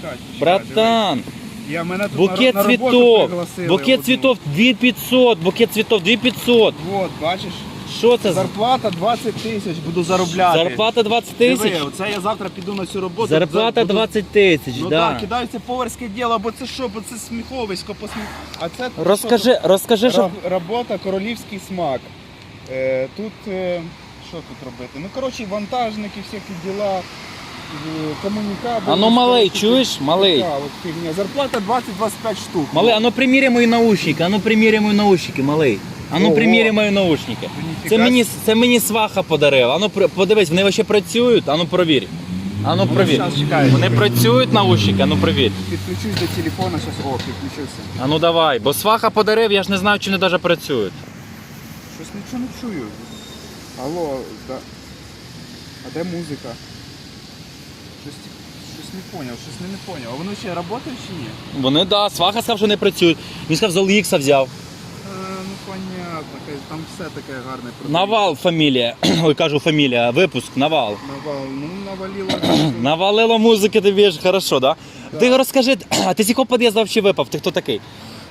почекай, Братан. Я мене тут букет на, на роботу цвітов. пригласили Букет одну. цвітов 2500, букет цвітов 2500. Вот, бачиш, Що це? за зарплата 20 тисяч, буду заробляти. Зарплата 20 тисяч? Диви, оце я завтра піду на цю роботу. Зарплата буду- 20 тисяч, Ну да. так, кидаються поварське діло, бо це що, бо це сміховисько, посміх. А це тут Розкажи, розкажи, що? що... Ра- робота королівський смак. Е, тут е, що тут робити? Ну коротше, вантажники, всякі діла, е, комунікабелі. Ну малий, чуєш, малий? От фігня. Зарплата 20-25 штук. Малий, а ну приміряй мої наушники, а ну приміряй мої наушники, малий. А ну Ого. приміряй мої наушники. Це мені, це мені сваха подарив. А ну при- подивись, вони вообще працюють, а ну провір. А ну провір. щас. Вони працюють наушники, а ну провір. Підключусь до телефона, зараз о, підключився. А ну давай, бо сваха подарив, я ж не знаю, чи вони навіть працюють. Щось нічого не чую. Алло, да. а де музика? Щось, щось не поняв, щось не, не поняв. А воно ще працює чи ні? Вони, да, сваха сказав, що не працюють. Він сказав, з Олікса взяв. Е, ну понятно, там все таке гарне. продається. Навал фамілія. Ой, кажу фамілія, випуск, навал. Навал, ну навалило. Навалило музики тобі ж хорошо, да? Ти розкажи, а ти з якого під'їзду взагалі випав? Ти хто такий?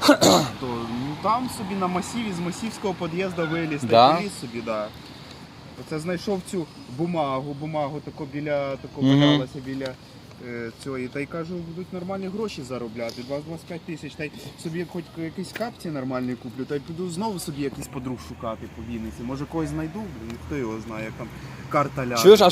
То, ну там собі на масиві, з масівського під'їзду виліз, Да? та й виліз собі, да. Оце знайшов цю бумагу, бумагу тако біля, тако Мгм. валялася біля е, цієї. Та й кажу, будуть нормальні гроші заробляти, 20-25 тисяч. Та й собі хоч якісь капці нормальні куплю, та й піду знову собі якийсь подруг шукати по Вінниці. Може когось знайду, блін, хто його знає, як там карта ляже. Чуєш, а